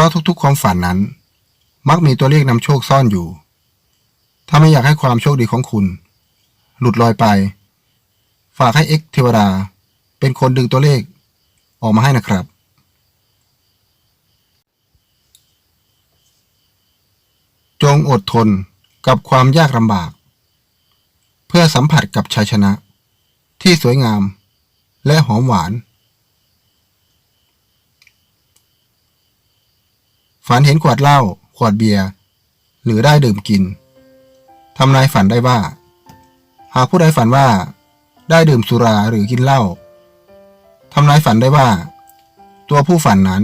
ราะทุกๆ ความฝันนั้น มักมีตัวเลขนำโชคซ่อนอยู่ ถ้าไม่อยากให้ความโชคดีของคุณ หลุดลอยไป ฝากให้เอ็กเทวดา เป็นคนดึงตัวเลข ออกมาให้นะครับ จงอดทนกับความยากลำบาก เพื่อสัมผัสกับชัยชนะ ที่สวยงาม และหอมหวาน ฝันเห็นขวดเหล้าขวดเบียร์หรือได้ดื่มกินทำนายฝันได้ว่า หากผู้ใดฝันว่า ได้ดื่มสุราหรือกินเหล้าทำนายฝันได้ว่า ตัวผู้ฝันนั้น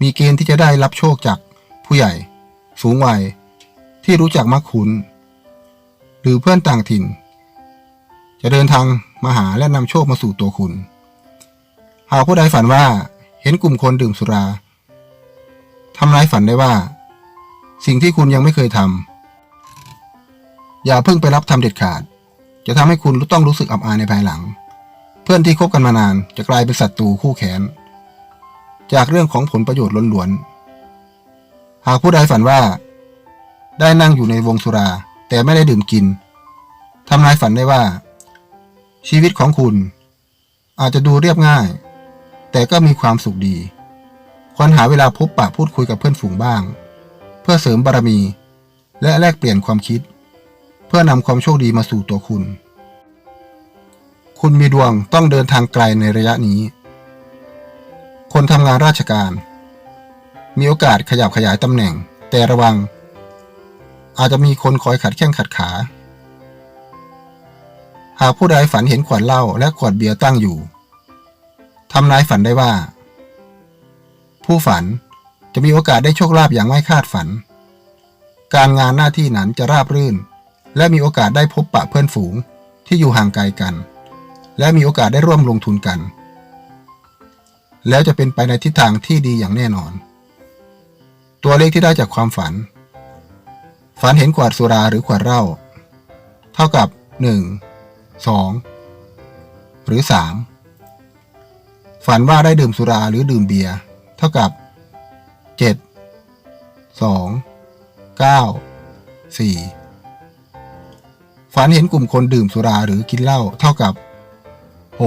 มีเกณฑ์ที่จะได้รับโชคจากผู้ใหญ่ สูงวัย ที่รู้จักมักคุ้น หรือเพื่อนต่างถิ่น จะเดินทางมาหาและนำโชคมาสู่ตัวคุณ หากผู้ใดฝันว่าเห็นกลุ่มคนดื่มสุรา ทำนายฝันได้ว่า สิ่งที่คุณยังไม่เคยทำอย่าเพิ่งไปรับทำเด็ดขาด จะทำให้คุณต้องรู้สึกอับอายในภายหลัง เพื่อนที่คบกันมานานจะกลายเป็นศัตรูคู่แค้นจากเรื่องของผลประโยชน์ล้วนๆหากผู้ใดฝันว่า ได้นั่งอยู่ในวงสุรา แต่ไม่ได้ดื่มกินทำนายฝันได้ว่า ชีวิตของคุณ อาจจะดูเรียบง่าย แต่ก็มีความสุขดี ควรหาเวลาพบปะพูดคุยกับเพื่อนฝูงบ้าง เพื่อเสริมบารมี และแลกเปลี่ยนความคิด เพื่อนำความโชคดีมาสู่ตัวคุณ คุณมีดวงต้องเดินทางไกลในระยะนี้ คนทำงานราชการ มีโอกาสขยับขยายตำแหน่ง แต่ระวัง อาจจะมีคนคอยขัดแข้งขัดขา หากผู้ใดฝันเห็นขวดเหล้าและขวดเบียร์ตั้งอยู่ทำนายฝันได้ว่า ผู้ฝันจะมีโอกาสได้โชคลาภอย่างไม่คาดฝัน การงานหน้าที่นั้นจะราบรื่น และมีโอกาสได้พบปะเพื่อนฝูงที่อยู่ห่างไกลกัน และมีโอกาสได้ร่วมลงทุนกัน แล้วจะเป็นไปในทิศทางที่ดีอย่างแน่นอน ตัวเลขที่ได้จากความฝัน ฝันเห็นขวดสุราหรือขวดเหล้าเท่ากับ 1 2 หรือ 3 ฝันว่าได้ดื่มสุราหรือดื่มเบียร์ เท่ากับ 7 2 9 4 ฝันเห็นกลุ่มคนดื่มสุราหรือกินเหล้าเท่ากับ 6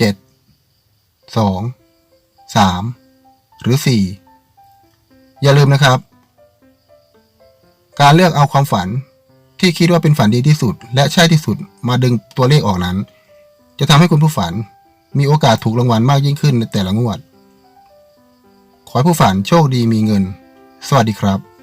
7 2 3 หรือ 4 อย่าลืมนะครับ การเลือกเอาความฝันที่คิดว่าเป็นฝันดีที่สุด และใช่ที่สุดมาดึงตัวเลขออกนั้น จะทำให้คุณผู้ฝันมีโอกาสถูกรางวัลมากยิ่งขึ้นในแต่ละงวด ขอให้ผู้ฝันโชคดีมีเงิน สวัสดีครับ